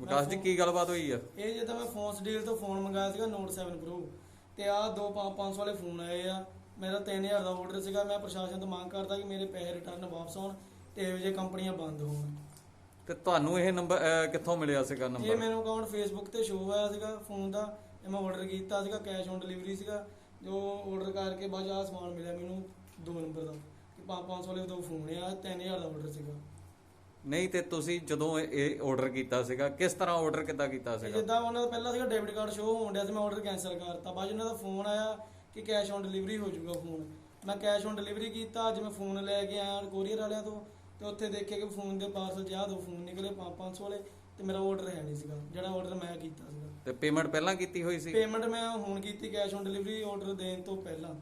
ਵਿਕਾਸ ਜੀ ਕੀ ਗੱਲਬਾਤ ਹੋਈ ਆ? ਇਹ ਜਦੋਂ ਮੈਂ ਫੋਨਸ ਡੀਲ ਤੋਂ ਫੋਨ ਮੰਗਾਇਆ ਸੀਗਾ ਨੋਟ 7 Pro ਤੇ ਆ ਦੋ 500 ਵਾਲੇ ਫੋਨ ਆਏ ਆ। ਮੇਰਾ 3000 ਦਾ ਆਰਡਰ ਸੀਗਾ। ਮੈਂ ਪ੍ਰਸ਼ਾਸਨ ਤੋਂ ਮੰਗ ਕਰਦਾ ਕਿ ਮੇਰੇ ਪੈਸੇ ਰਿਟਰਨ ਵਾਪਸ ਆਉਣ ਤੇ ਇਹੋ ਜਿਹੇ ਕੰਪਨੀਆਂ ਬੰਦ ਹੋਣ। ਤੇ ਤੁਹਾਨੂੰ ਇਹ ਨੰਬਰ ਕਿੱਥੋਂ ਮਿਲਿਆ ਸੀਗਾ ਇਹ ਨੰਬਰ ਮੈਨੂੰ ਅਕਾਊਂਟ ਫੇਸਬੁੱਕ ਤੇ ਸ਼ੋ ਹੋਇਆ ਸੀਗਾ ਫੋਨ ਦਾ ਇਹ ਮੈਂ ਆਰਡਰ ਕੀਤਾ ਸੀਗਾ ਕੈਸ਼ ਔਨ ਡਿਲੀਵਰੀ ਸੀਗਾ। ਜੋ ਆਰਡਰ ਕਰਕੇ ਬਾਅਦ ਆਹ ਸਮਾਨ ਮਿਲਿਆ ਮੈਨੂੰ ਦੋ ਨੰਬਰ ਦਾ। ਕਿ 500 ਵਾਲੇ ਦੋ ਫੋਨ ਆ 3000 ਦਾ ਆਰਡਰ ਸੀਗਾ। ਨਹੀਂ ਤੇ ਤੁਸੀਂ ਜਦੋਂ ਇਹ ਆਰਡਰ ਕੀਤਾ ਸੀਗਾ ਕਿਸ ਤਰ੍ਹਾਂ ਆਰਡਰ ਕਿੱਦਾਂ ਕੀਤਾ ਸੀਗਾ? ਜਿੱਦਾਂ ਉਹਨਾਂ ਦਾ ਪਹਿਲਾਂ ਸੀਗਾ ਡੈਬਿਟ ਕਾਰਡ ਸ਼ੋ ਹੋਣ ਡਿਆ ਸੀ ਮੈਂ ਆਰਡਰ ਕੈਨਸਲ ਕਰਤਾ। ਬਾਅਦ 'ਚ ਉਹਨਾਂ ਦਾ ਫੋਨ ਆਇਆ ਕਿ ਕੈਸ਼ ਔਨ ਡਿਲੀਵਰੀ ਹੋ ਜਾਊਗਾ ਫੋਨ ਮੈਂ ਕੈਸ਼ ਔਨ ਡਿਲੀਵਰੀ ਕੀਤਾ ਅੱਜ ਮੈਂ ਫੋਨ ਲੈ ਕੇ ਆਇਆ ਕੋਰੀਅਰ ਵਾਲਿਆਂ ਤੋਂ ਤੇ ਉੱਥੇ ਦੇਖਿਆ ਕਿ ਫੋਨ ਦੇ ਪਾਰਸਲ 'ਚ ਆਹ ਦੋ ਫੋਨ ਨਿਕਲੇ 500 ਵਾਲੇ ਤੇ ਮੇਰਾ ਆਰਡਰ ਹੈ ਨਹੀਂ ਸੀਗਾ ਜਿਹੜਾ ਆਰਡਰ ਮੈਂ ਕੀਤਾ ਸੀਗਾ। ਤੇ ਪੇਮੈਂਟ ਪਹਿਲਾਂ ਕੀਤੀ ਹੋਈ ਸੀ? ਪੇਮੈਂਟ ਮੈਂ ਹੁਣ ਕੀਤੀ ਕੈਸ਼ ਔਨ ਡਿਲੀਵਰੀ ਆਰਡਰ ਦੇਣ ਤੋਂ ਪਹਿਲਾਂ।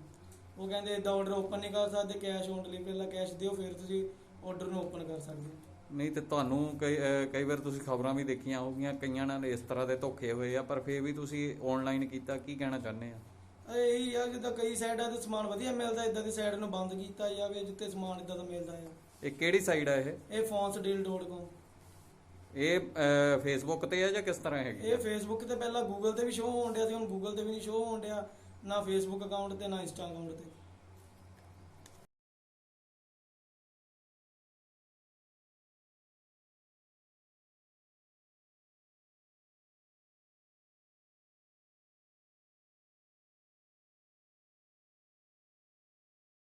ਉਹ ਕਹਿੰਦੇ ਇਦਾਂ ਆਰਡਰ ਓਪਨ ਨਹੀਂ ਕਰ ਸਕਦੇ ਕੈਸ਼ ਔਨ ਡਿਲੀਵਰੀ ਪਹਿਲਾਂ ਕੈਸ਼ ਦਿਓ ਫਿਰ ਤੁਸੀਂ ਆਰਡਰ ਨੂੰ ਓਪਨ ਕਰ ਸਕਦੇ ਹੋ। ਨਹੀਂ ਤੇ ਤੁਹਾਨੂੰ ਕਈ ਅਹ, ਕਈ ਵਾਰ ਤੁਸੀਂ ਖਬਰਾਂ ਵੀ ਦੇਖੀਆਂ ਹੋਗੀਆਂ ਕਈਆਂ ਨਾਲ ਇਸ ਤਰ੍ਹਾਂ ਦੇ ਧੋਖੇ ਹੋਏ ਆ ਪਰ ਫੇਰ ਵੀ ਤੁਸੀਂ ਆਨਲਾਈਨ ਕੀਤਾ ਕੀ ਕਹਿਣਾ ਚਾਹੁੰਦੇ ਆ? ਇਹੀ ਆ ਜਿੱਦਾਂ ਕਈ ਸਾਈਡਾਂ ਤੇ ਸਮਾਨ ਵਧੀਆ ਮਿਲਦਾ ਇਦਾਂ ਦੀ ਸਾਈਡ ਨੂੰ ਬੰਦ ਕੀਤਾ ਜਾਵੇ ਜਿੱਥੇ ਸਮਾਨ ਇਦਾਂ ਦਾ ਮਿਲਦਾ ਆ। ਇਹ ਕਿਹੜੀ ਸਾਈਡ ਆ ਇਹ? ਇਹ fonsdeal.com ਇਹ ਫੇਸਬੁੱਕ ਤੇ ਆ ਜਾਂ ਕਿਸ ਤਰ੍ਹਾਂ ਹੈਗੀ ਇਹ ਫੇਸਬੁੱਕ ਤੇ ਪਹਿਲਾਂ ਗੂਗਲ ਤੇ ਵੀ ਸ਼ੋ ਹੋਣ ਡਿਆ ਸੀ ਹੁਣ ਗੂਗਲ ਤੇ ਵੀ ਨਹੀਂ ਸ਼ੋ ਹੋਣ ਡਿਆ ਨਾ ਫੇਸਬੁੱਕ ਅਕਾਊਂਟ ਤੇ ਨਾ ਇੰਸਟਾ ਅਕਾਊਂਟ ਤੇ।